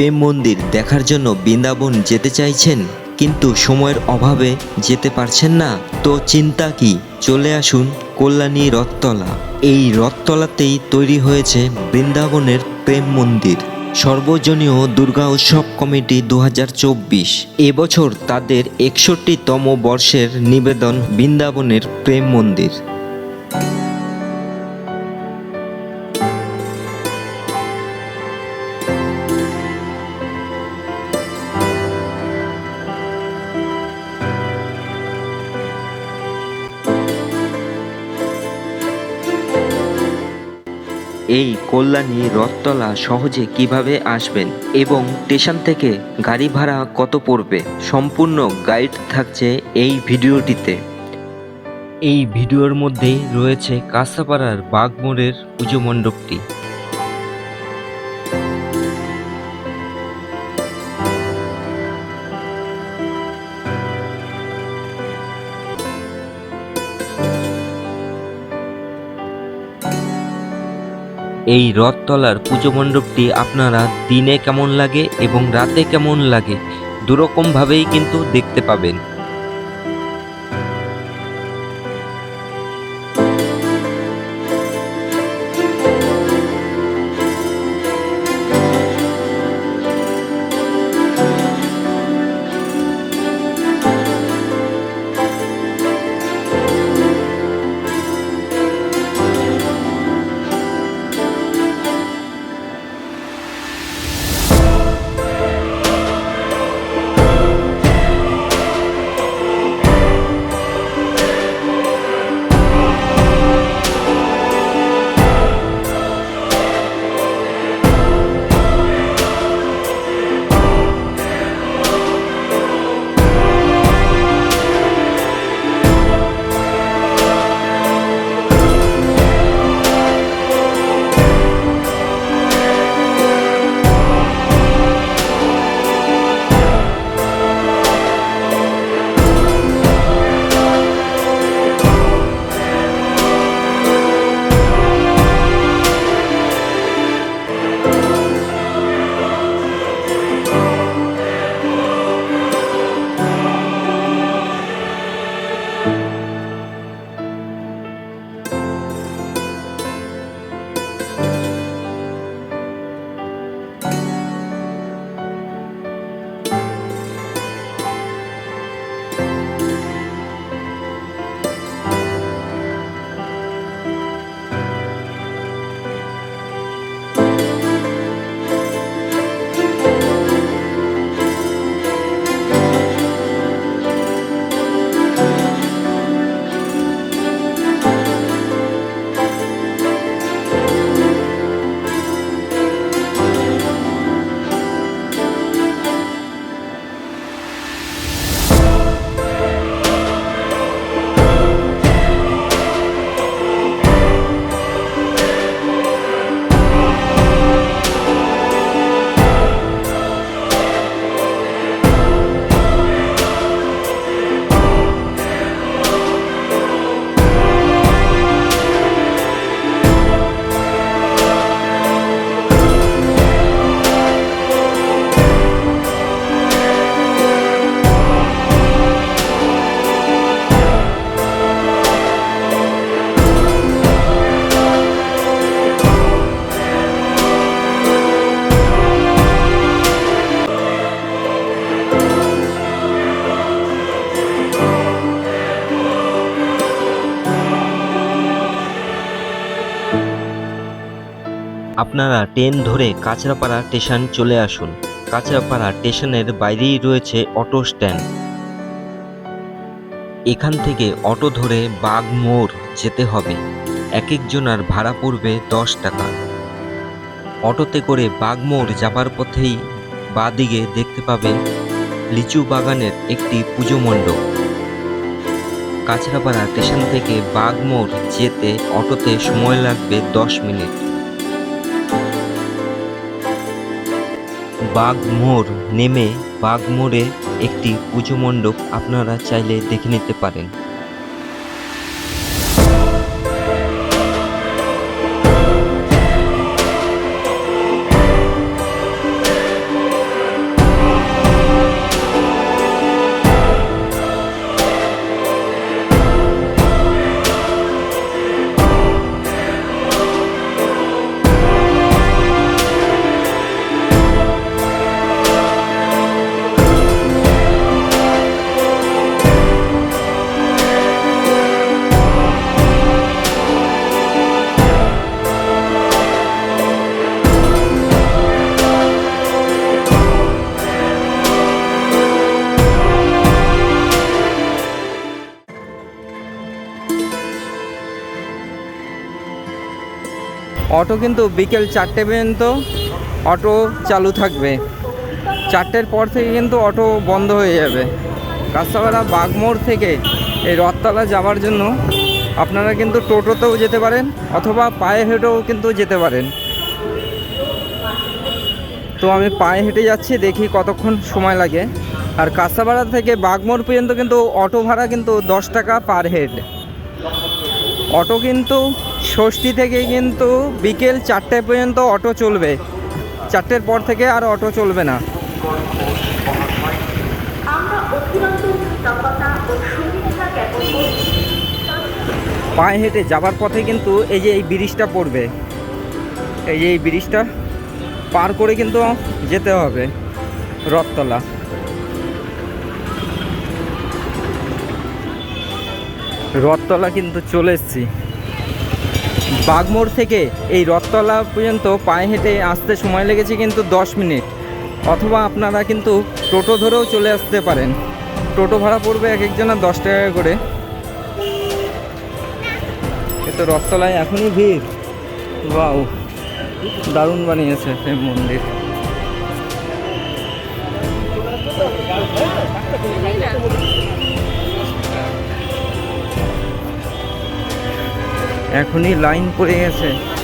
প্রেম মন্দির দেখার জন্য বৃন্দাবন যেতে চাইছেন, কিন্তু সময়ের অভাবে যেতে পারছেন না। তো চিন্তা কি? চলে আসুন কল্যাণী রথতলা। এই রথতলাতেই তৈরি হয়েছে বৃন্দাবনের প্রেম মন্দির। সর্বজনীয় দুর্গা উৎসব কমিটি দু হাজার চব্বিশ। এবছর তাদের একষট্টিতম বর্ষের নিবেদন বৃন্দাবনের প্রেম মন্দির। এই কল্যাণী রথতলা সহজে কীভাবে আসবেন এবং স্টেশন থেকে গাড়ি ভাড়া কত পড়বে? সম্পূর্ণ গাইড থাকছে এই ভিডিওটিতে। এই ভিডিওর মধ্যেই রয়েছে কাস্তাপাড়ার বাঘমোড়ের পুজো মণ্ডপটি। এই রথতলার পুজো মণ্ডপটি আপনারা দিনে কেমন লাগে এবং রাতে কেমন লাগে, দুরকমভাবেই কিন্তু দেখতে পাবেন। আপনারা ট্রেন ধরে কাঁচরাপাড়া স্টেশন চলে আসুন। কাঁচরাপাড়া স্টেশনের বাইরেই রয়েছে অটো স্ট্যান্ড। এখান থেকে অটো ধরে বাগমোড় যেতে হবে। এক একজনার ভাড়া পড়বে দশ টাকা। অটোতে করে বাগমোড় যাবার পথেই বাদিকে দেখতে পাবেন লিচু বাগানের একটি পুজো মণ্ডপ। কাঁচরাপাড়া স্টেশন থেকে বাগমোড় যেতে অটোতে সময় লাগবে দশ মিনিট। বাগমোড় নেমে বাঘমোরে একটি পুজো মণ্ডপ আপনারা চাইলে দেখে নিতে পারেন। অটো কিন্তু বিকেল চারটে পর্যন্ত অটো চালু থাকবে। চারটের পর থেকে কিন্তু অটো বন্ধ হয়ে যাবে। কাঁচাপাড়া বাগমোড় থেকে এই রথতলা যাওয়ার জন্য আপনারা কিন্তু টোটোতেও যেতে পারেন অথবা পায়ে হেঁটেও কিন্তু যেতে পারেন। তো আমি পায়ে হেঁটে যাচ্ছি, দেখি কতক্ষণ সময় লাগে। আর কাঁচাপাড়া থেকে বাগমোড় পর্যন্ত কিন্তু অটো ভাড়া কিন্তু দশ টাকা পার হেড। অটো কিন্তু ষষ্ঠী থেকে কিন্তু বিকেল চারটে পর্যন্ত অটো চলবে। চারটের পর থেকে আর অটো চলবে না। পায়ে হেঁটে যাবার পথে কিন্তু এই যে এই ব্রিজটা পড়বে এই যে এই ব্রিজটা পার করে কিন্তু যেতে হবে রথতলা। রথতলা কিন্তু চলে এসেছি। বাগমোড় থেকে এই রথতলা পর্যন্ত পায়ে হেঁটে আসতে সময় লেগেছে কিন্তু দশ মিনিট। অথবা আপনারা কিন্তু টোটো ধরেও চলে আসতে পারেন। টোটো ভাড়া পড়বে এক একজনের দশ টাকা করে। এ তো রথতলায় এখনই ভিড়। বাউ দারুণ বানিয়েছে মন্দির। এখনই লাইন পড়ে গেছে।